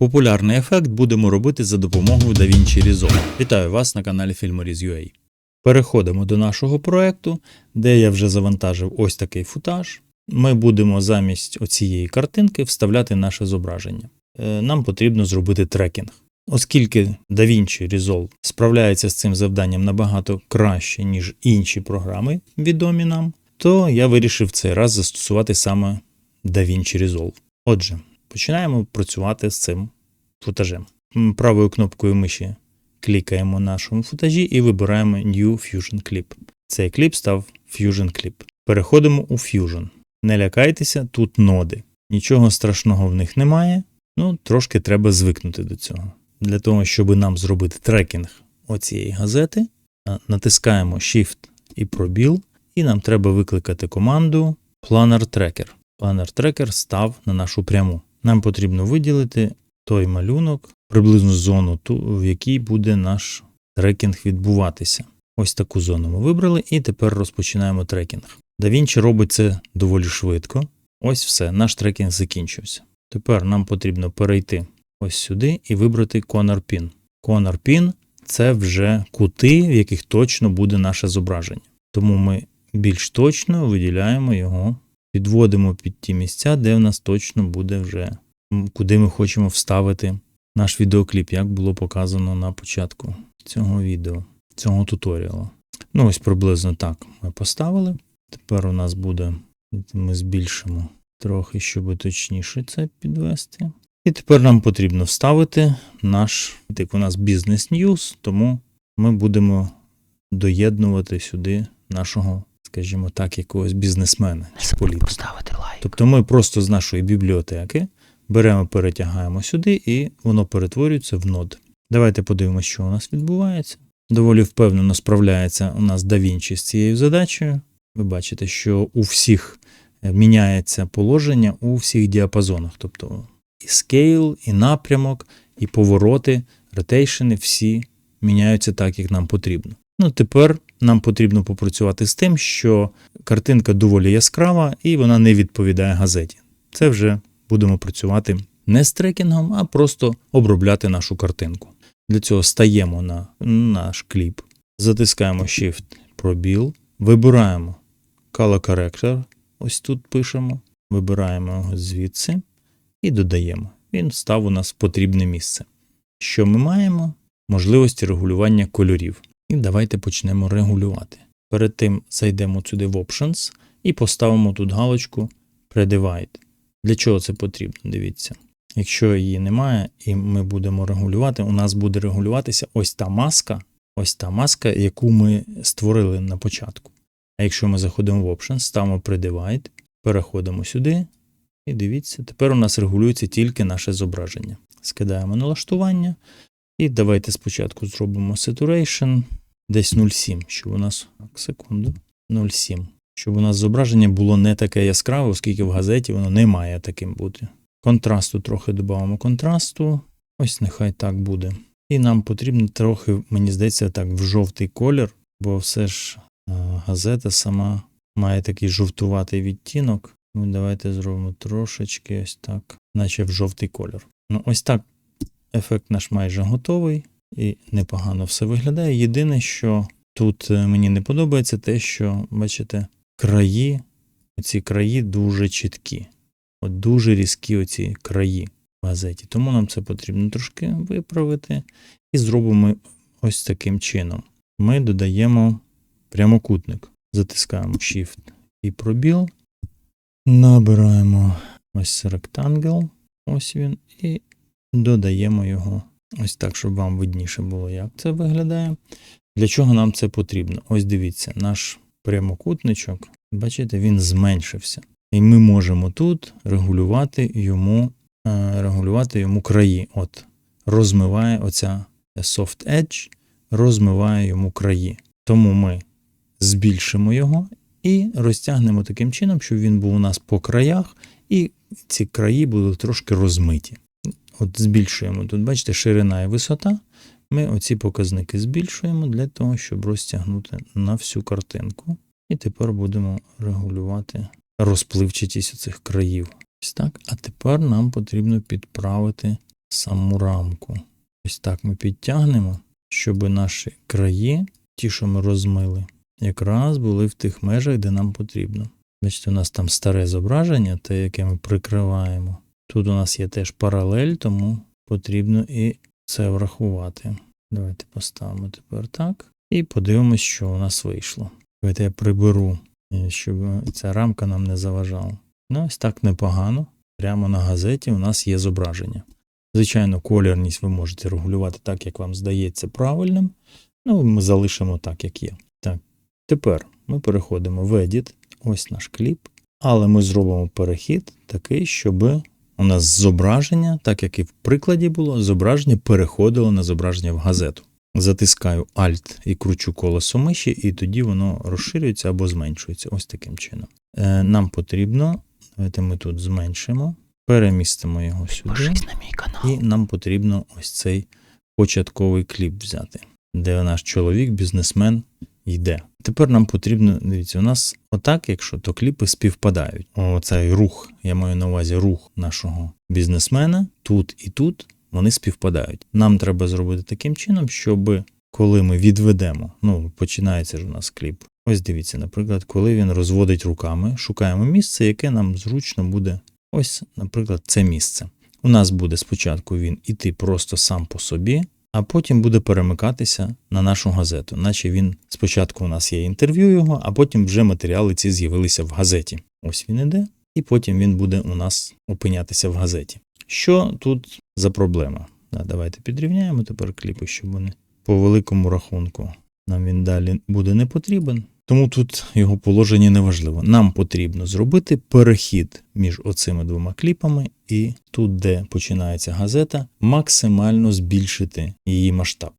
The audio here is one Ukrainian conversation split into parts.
Популярний ефект будемо робити за допомогою DaVinci Resolve. Вітаю вас на каналі Filmoriz.ua. Переходимо до нашого проекту, де я вже завантажив ось такий футаж. Ми будемо замість оцієї картинки вставляти наше зображення. Е, Нам потрібно зробити трекінг. Оскільки DaVinci Resolve справляється з цим завданням набагато краще, ніж інші програми, відомі нам, то я вирішив цей раз застосувати саме DaVinci Resolve. Отже, починаємо працювати з цим футажем. Правою кнопкою миші клікаємо на нашому футажі і вибираємо New Fusion Clip. Цей кліп став Fusion Clip. Переходимо у Fusion. Не лякайтеся, тут ноди. Нічого страшного в них немає. Ну, трошки треба звикнути до цього. Для того, щоб нам зробити трекінг оцієї газети, натискаємо Shift і пробіл, і нам треба викликати команду Planner Tracker. Planner Tracker став на нашу пряму. Нам потрібно виділити той малюнок, приблизну зону, ту, в якій буде наш трекінг відбуватися. Ось таку зону ми вибрали, і тепер розпочинаємо трекінг. DaVinci робить це доволі швидко. Ось все, наш трекінг закінчився. Тепер нам потрібно перейти ось сюди і вибрати Corner Pin. Corner Pin – це вже кути, в яких точно буде наше зображення. Тому ми більш точно виділяємо його, підводимо під ті місця, де в нас точно буде вже, куди ми хочемо вставити наш відеокліп, як було показано на початку цього відео, цього туторіалу. Ну, ось приблизно так ми поставили. Тепер у нас буде, ми збільшимо трохи, щоб точніше це підвести. І тепер нам потрібно вставити наш, так у нас бізнес News, тому ми будемо доєднувати сюди нашого, скажімо так, якогось бізнесмена чи політика. поставити лайк. Тобто ми просто з нашої бібліотеки беремо, перетягаємо сюди, і воно перетворюється в нод. Давайте подивимося, що у нас відбувається. Доволі впевнено справляється у нас DaVinci з цією задачею. Ви бачите, що у всіх е, міняється положення у всіх діапазонах. Тобто і скейл, і напрямок, і повороти, ретейшени всі міняються так, як нам потрібно. Ну, тепер нам потрібно попрацювати з тим, що картинка доволі яскрава і вона не відповідає газеті. Це вже будемо працювати не з трекінгом, а просто обробляти нашу картинку. Для цього стаємо на наш кліп, затискаємо Shift пробіл, вибираємо Color Corrector, ось тут пишемо, вибираємо його звідси і додаємо. Він став у нас в потрібне місце. Що ми маємо? Можливості регулювання кольорів. І давайте почнемо регулювати. Перед тим зайдемо сюди в Options і поставимо тут галочку Predivide. Для чого це потрібно? Дивіться. Якщо її немає, і ми будемо регулювати, у нас буде регулюватися ось та маска, ось та маска, яку ми створили на початку. А якщо ми заходимо в Options, ставимо Predivide, переходимо сюди, і дивіться, тепер у нас регулюється тільки наше зображення. Скидаємо налаштування. І давайте спочатку зробимо saturation десь 0,7, щоб у нас. Так, секунду. 0,7. Щоб у нас зображення було не таке яскраве, оскільки в газеті воно не має таким бути. Контрасту трохи додамо контрасту. Ось нехай так буде. І нам потрібно трохи, мені здається, так, в жовтий колір, бо все ж е, газета сама має такий жовтуватий відтінок. Ну, давайте зробимо трошечки ось так, наче в жовтий колір. Ну, ось так ефект наш майже готовий і непогано все виглядає. Єдине, що тут е, мені не подобається, те, що, бачите, краї, ці краї дуже чіткі. От дуже різкі оці краї в газеті. Тому нам це потрібно трошки виправити. І зробимо ось таким чином. Ми додаємо прямокутник. Затискаємо Shift і пробіл. Набираємо ось Rectangle. Ось він. І додаємо його ось так, щоб вам видніше було, як це виглядає. Для чого нам це потрібно? Ось дивіться, наш прямокутничок, бачите, він зменшився. І ми можемо тут регулювати йому, е, регулювати йому краї. От, розмиває оця soft edge, розмиває йому краї. Тому ми збільшимо його і розтягнемо таким чином, щоб він був у нас по краях, і ці краї будуть трошки розмиті. От збільшуємо тут, бачите, ширина і висота. Ми оці показники збільшуємо для того, щоб розтягнути на всю картинку. І тепер будемо регулювати розпливчатість цих країв. Ось так. А тепер нам потрібно підправити саму рамку. Ось так ми підтягнемо, щоб наші краї, ті, що ми розмили, якраз були в тих межах, де нам потрібно. Бачите, у нас там старе зображення, те, яке ми прикриваємо. Тут у нас є теж паралель, тому потрібно і це врахувати. Давайте поставимо тепер так. І подивимось, що у нас вийшло. Давайте я приберу, е, щоб ця рамка нам не заважала. Ну, ось так непогано. Прямо на газеті у нас є зображення. Звичайно, колірність ви можете регулювати так, як вам здається правильним. Ну, ми залишимо так, як є. Так. Тепер ми переходимо в Edit, ось наш кліп, але ми зробимо перехід такий, щоб у нас зображення, так як і в прикладі було, зображення переходило на зображення в газету. Затискаю Alt і кручу колесо миші, і тоді воно розширюється або зменшується. Ось таким чином. Е, нам потрібно, давайте ми тут зменшимо, перемістимо його сюди. На мій канал. І нам потрібно ось цей початковий кліп взяти, де наш чоловік, бізнесмен, йде. Тепер нам потрібно, дивіться, у нас отак, якщо то кліпи співпадають. Оцей рух, я маю на увазі рух нашого бізнесмена тут і тут, вони співпадають. Нам треба зробити таким чином, щоб коли ми відведемо, ну починається ж у нас кліп. Ось дивіться, наприклад, коли він розводить руками, шукаємо місце, яке нам зручно буде. Ось, наприклад, це місце. У нас буде спочатку він іти просто сам по собі, а потім буде перемикатися на нашу газету. Наче він спочатку у нас є інтерв'ю його, а потім вже матеріали ці з'явилися в газеті. Ось він іде, і потім він буде у нас опинятися в газеті. Що тут за проблема? Да, давайте підрівняємо тепер кліпи, щоб вони по великому рахунку нам він далі буде не потрібен. Тому тут його положення не важливо. Нам потрібно зробити перехід між оцими двома кліпами, і тут, де починається газета, максимально збільшити її масштаб.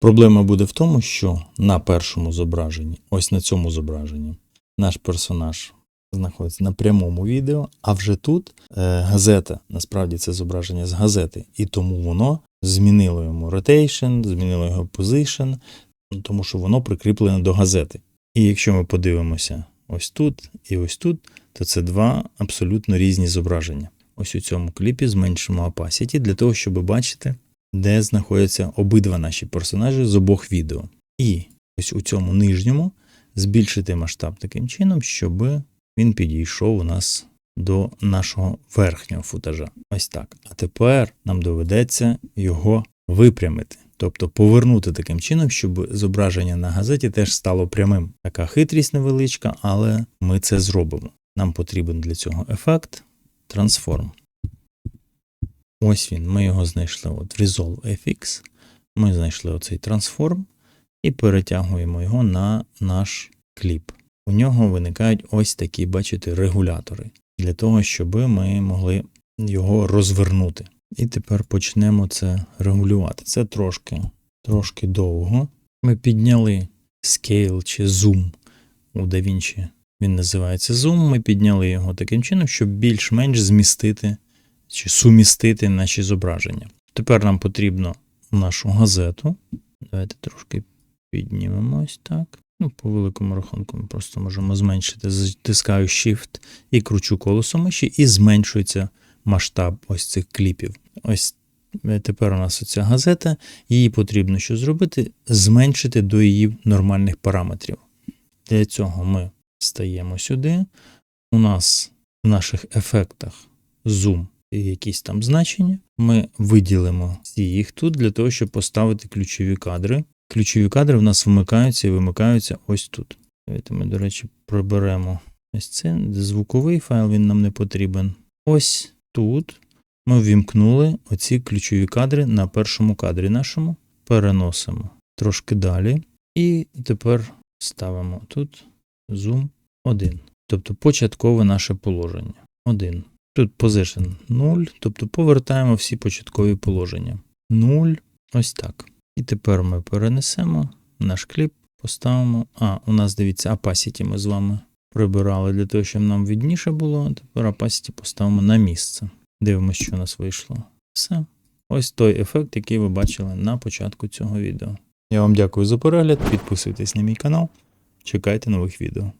Проблема буде в тому, що на першому зображенні, ось на цьому зображенні, наш персонаж знаходиться на прямому відео, а вже тут е, газета, насправді це зображення з газети, і тому воно змінило йому rotation, змінило його position, тому що воно прикріплене до газети. І якщо ми подивимося ось тут і ось тут, то це два абсолютно різні зображення. Ось у цьому кліпі зменшимо opacity для того, щоб бачити, де знаходяться обидва наші персонажі з обох відео. І ось у цьому нижньому збільшити масштаб таким чином, щоб він підійшов у нас до нашого верхнього футажа. Ось так. А тепер нам доведеться його випрямити. Тобто повернути таким чином, щоб зображення на газеті теж стало прямим. Така хитрість невеличка, але ми це зробимо. Нам потрібен для цього ефект Transform. Ось він, ми його знайшли от в Resolve FX. Ми знайшли оцей трансформ і перетягуємо його на наш кліп. У нього виникають ось такі, бачите, регулятори для того, щоб ми могли його розвернути. І тепер почнемо це регулювати. Це трошки, трошки довго. Ми підняли scale чи zoom у DaVinci. Він називається zoom. Ми підняли його таким чином, щоб більш-менш змістити чи сумістити наші зображення. Тепер нам потрібно нашу газету. Давайте трошки піднімемо ось так. Ну, по великому рахунку ми просто можемо зменшити. Затискаю Shift і кручу колесо миші, і зменшується масштаб ось цих кліпів. Ось е, тепер у нас оця газета. Її потрібно що зробити? Зменшити до її нормальних параметрів. Для цього ми стаємо сюди. У нас в наших ефектах зум і якісь там значення. Ми виділимо їх тут для того, щоб поставити ключові кадри. Ключові кадри в нас вмикаються і вимикаються ось тут. Давайте ми, до речі, приберемо ось це. Звуковий файл він нам не потрібен. Ось тут ми ввімкнули оці ключові кадри на першому кадрі нашому. Переносимо трошки далі. І тепер ставимо тут зум 1. Тобто початкове наше положення. 1. Тут position 0, тобто повертаємо всі початкові положення. 0, ось так. І тепер ми перенесемо наш кліп, поставимо. А, у нас дивіться, opacity ми з вами прибирали для того, щоб нам відніше було. Тепер opacity поставимо на місце. Дивимося, що у нас вийшло. Все. Ось той ефект, який ви бачили на початку цього відео. Я вам дякую за перегляд. Підписуйтесь на мій канал. Чекайте нових відео.